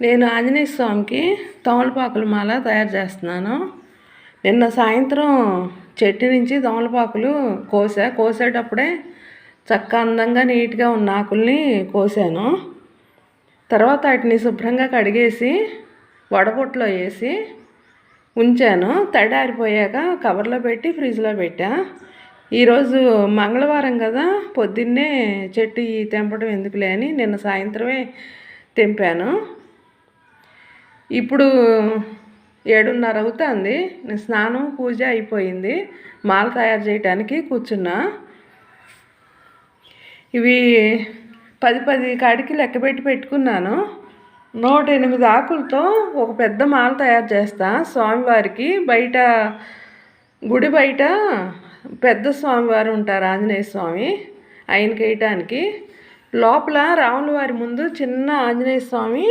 నేను ఆంజనేయ స్వామికి తమలపాకుల మాల తయారు చేస్తున్నాను. నిన్న సాయంత్రం చెట్టు నుంచి తమలపాకులు కోసా. కోసేటప్పుడే చక్క అందంగా నీట్గా ఉన్న ఆకుల్ని కోసాను. తర్వాత వాటిని శుభ్రంగా కడిగేసి వడబొట్లో వేసి ఉంచాను. తడారిపోయాక కవర్లో పెట్టి ఫ్రిడ్జ్లో పెట్టా. ఈరోజు మంగళవారం కదా పొద్దున్నే చెట్టు ఈ తెంపడం ఎందుకులే అని నిన్న సాయంత్రమే తెంపాను. ఇప్పుడు ఏడున్నర అవుతుంది. నేను స్నానం పూజ అయిపోయింది. మాల తయారు చేయడానికి కూర్చున్నా. ఇవి పది పది కాడికి లెక్కపెట్టి పెట్టుకున్నాను. నూట ఎనిమిది ఆకులతో ఒక పెద్ద మాల తయారు చేస్తా. స్వామివారికి బయట గుడి బయట పెద్ద స్వామివారు ఉంటారు ఆంజనేయ స్వామి ఆయనకి వేయటానికి. లోపల రాముల వారి ముందు చిన్న ఆంజనేయ స్వామి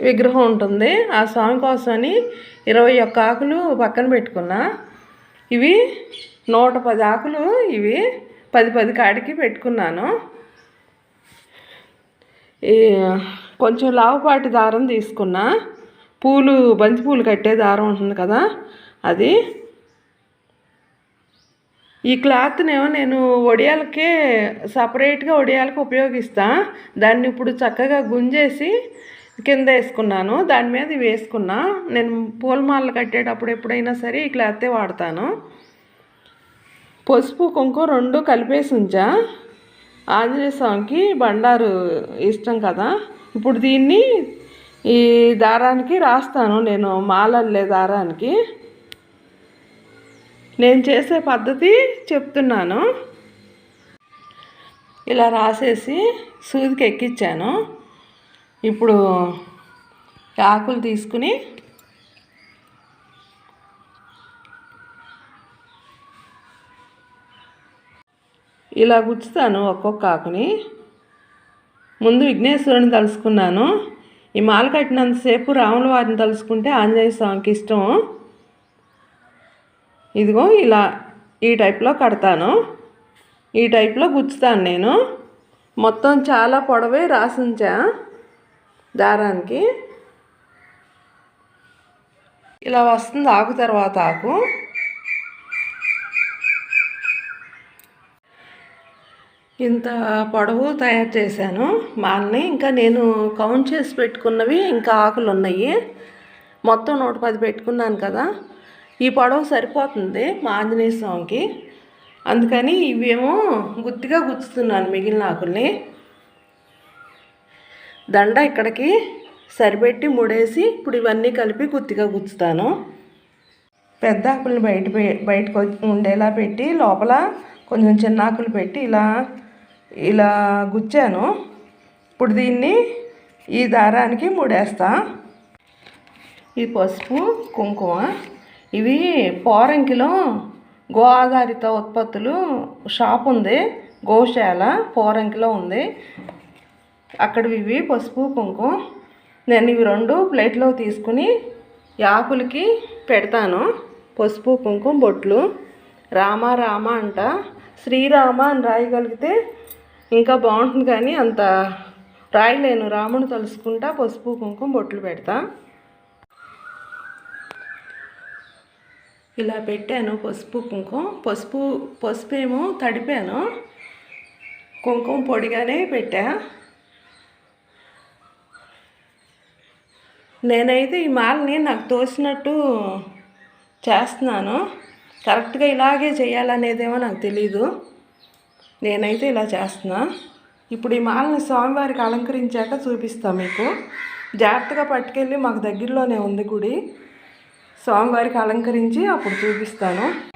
విగ్రహం ఉంటుంది. ఆ స్వామి కోసమని ఇరవై ఒక్క ఆకులు పక్కన పెట్టుకున్నా. ఇవి నూట పది ఆకులు ఇవి పది పది కాడికి పెట్టుకున్నాను. కొంచెం లావుపాటి దారం తీసుకున్నా. పూలు బంతి పూలు కట్టే దారం ఉంటుంది కదా అది. ఈ క్లాత్నేమో నేను వడియాలకే సపరేట్గా వడియాలకు ఉపయోగిస్తా. దాన్ని ఇప్పుడు చక్కగా గుంజేసి కింద వేసుకున్నాను. దాని మీద ఇవి వేసుకున్నా. నేను పూలమాలలు కట్టేటప్పుడు ఎప్పుడైనా సరే ఈ క్లాతే వాడతాను. పసుపు కుంకుమ రెండు కలిపేసి ఉంచా. ఆంజనేయ స్వామికి బండారు ఇష్టం కదా. ఇప్పుడు దీన్ని ఈ దారానికి రాస్తాను. నేను మాలల్లే దారానికి. నేను చేసే పద్ధతి చెప్తున్నాను. ఇలా రాసేసి సూదికి ఎక్కించాను ఇప్పుడు ఆకులు తీసుకుని ఇలా గుచ్చుతాను ఒక్కొక్క ఆకుని. ముందు విఘ్నేశ్వరుని తలుసుకున్నాను. ఈ మాల కట్టినంతసేపు రాముల వారిని తలుసుకుంటే ఆంజనేయ స్వామికి ఇష్టం. ఇదిగో ఇలా ఈ టైప్లో కడతాను. ఈ టైప్లో గుచ్చుతాను నేను. మొత్తం చాలా పొడవే రాసించా. దారానికి ఇలా వస్తుంది ఆకు తర్వాత ఆకు. ఇంత పొడవు తయారు చేశాను మాల్ని. ఇంకా నేను కౌంట్ చేసి పెట్టుకున్నవి ఇంకా ఆకులు ఉన్నాయి. మొత్తం నూట పది పెట్టుకున్నాను కదా. ఈ పొడవు సరిపోతుంది మా ఆంజనేయ స్వామికి. అందుకని ఇవేమో గుత్తిగా గుచ్చుతున్నాను మిగిలిన ఆకుల్ని. దండ ఇక్కడికి సరిపెట్టి ముడేసి ఇప్పుడు ఇవన్నీ కలిపి గుత్తిగా గుచ్చుతాను. పెద్ద ఆకుల్ని బయట బయటకు ఉండేలా పెట్టి లోపల కొంచెం చిన్న ఆకులు పెట్టి ఇలా ఇలా గుచ్చాను. ఇప్పుడు దీన్ని ఈ దారానికి ముడేస్తా. ఈ పసుపు కుంకుమ ఇవి పోరంకిలో గో ఆధారిత ఉత్పత్తులు షాప్ ఉంది గోశాల పోరంకిలో ఉంది. అక్కడ ఇవి పసుపు కుంకుమ. నేను ఇవి రెండు ప్లేట్లో తీసుకుని యాకులకి పెడతాను. పసుపు కుంకుమ బొట్లు. రామ రామ అంట. శ్రీరామ అని రాయగలిగితే ఇంకా బాగుంటుంది కానీ అంత రాయలేను. రాముని తలుసుకుంటా పసుపు కుంకుమ బొట్లు పెడతా. ఇలా పెట్టాను పసుపు కుంకుమ. పసుపు పసుపు ఏమో తడిపాను. కుంకుమ పొడిగానే పెట్టా. నేనైతే ఈ మాలని నాకు తోసినట్టు చేస్తున్నాను. కరెక్ట్గా ఇలాగే చేయాలనేదేమో నాకు తెలీదు. నేనైతే ఇలా చేస్తున్నా. ఇప్పుడు ఈ మాలని స్వామివారికి అలంకరించాక చూపిస్తాను మీకు. జాగ్రత్తగా పట్టుకెళ్ళి మాకు దగ్గరలోనే ఉంది గుడి. స్వామివారికి అలంకరించి అప్పుడు చూపిస్తాను.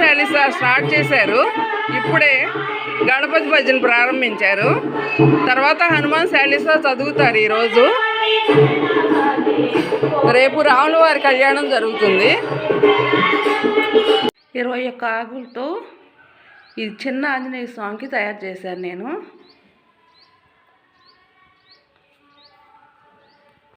గుళ్ళో హనుమాన్ స్టార్ట్ చేశారు. ఇప్పుడే గణపతి భజన ప్రారంభించారు. తర్వాత హనుమాన్ శాలీస్ చదువుతారు ఈరోజు. రేపు రాముల వారి కళ్యాణం జరుగుతుంది. ఇరవై ఒక్క ఆకులతో ఇది చిన్న ఆంజనేయ స్వామికి తయారు చేశాను నేను.